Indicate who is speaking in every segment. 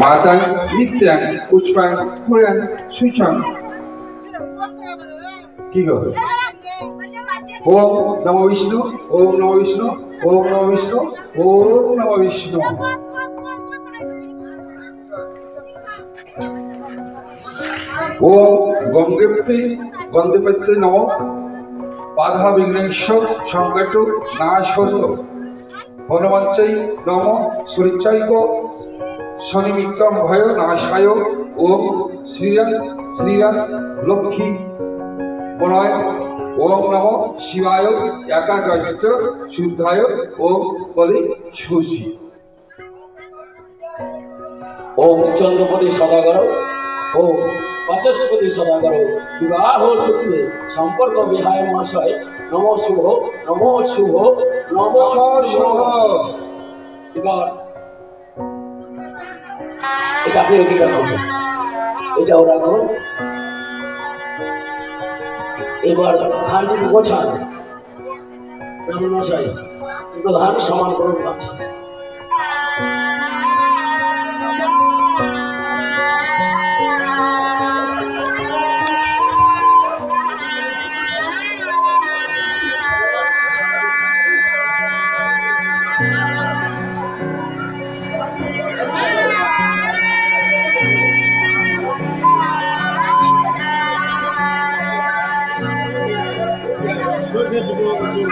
Speaker 1: মাতাং নিত্যাং পুষ্পাং পুরাং সুচং কি গো? ওম নম বিষ্ণু, ওম নম বিষ্ণু, ওম নম বিষ্ণু, ওম নম বিষ্ণু। ওম গঙ্গেপি গন্ধেপত্রে নম। বাধা বিঘ্নেশ সংকট নাশ হনুমঞ্চৈ নম সূর্যৈক শনিমিত্রম ভয় নাশায় ওম শ্রীয়ং শ্রীয়ং লক্ষ্মী প্রণয় ওম নম শিবায় একাগ্র শুদ্ধায় ওম বলি সুচি
Speaker 2: ওম চন্দ্রপতি সদাগর ওম বাচস্পতি সদাগর বিবাহ সূত্রে সম্পর্ক বিহায় মহাশয়, নম শুভ নম শুভ নম শুভ। এবার এটা আপনি এদিকে রাখুন এটাও এবার ধানটি গোছান ব্রাহ্মণ মশাই দুটো ধান সমান করুন Yeah.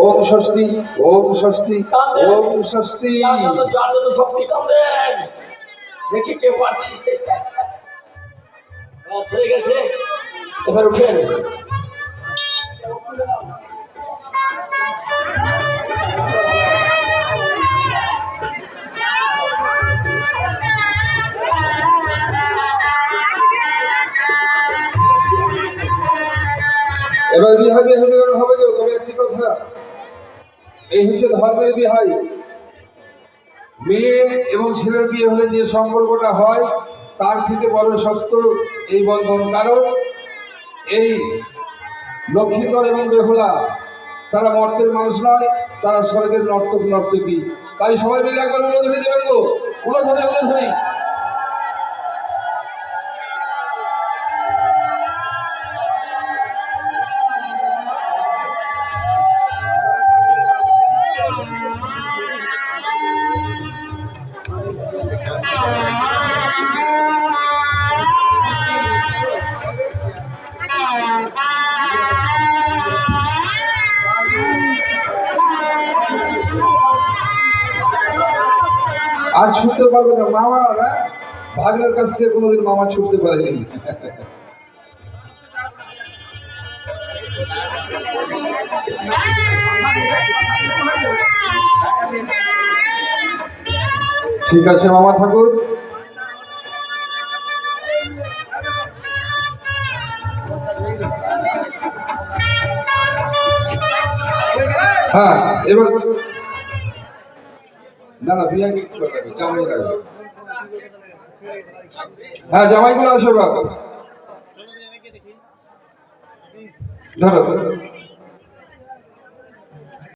Speaker 1: ওম স্বস্তি ওম স্বস্তি ওম স্বস্তি।
Speaker 2: যার যত শক্তি কামড়েন দেখি কে পারছি। হয়ে গেছে। এবার উঠেন।
Speaker 1: এবার বিহার বিহার মিলন হবে কেউ? তবে একটি কথা। এই হচ্ছে ধর্মের বিহাই। মেয়ে এবং ছেলের বিয়ে হলে যে সম্পর্কটা হয়, তার থেকে বড় শক্ত এই বন্ধন। কারণ এই লক্ষ্মীধর এবং বেহুলা, তারা মর্তের মানুষ নয়, তারা স্বর্গের নর্তক নর্তকী তাই সবাই মিলে একবার উলোধনী দেবেন গো উলোধনী উলোধনী আর ছুটতে পারবে না। মামা না ভাগনের কাছ থেকে কোনোদিন মামা ছুটতে পারেনি। ঠিক আছে, মামা ঠাকুর। হ্যাঁ এবার না না বিয়াকে কি লাগবে জামাই লাগবে হ্যাঁ জামাইগুলো আসো বাবা। ধরো।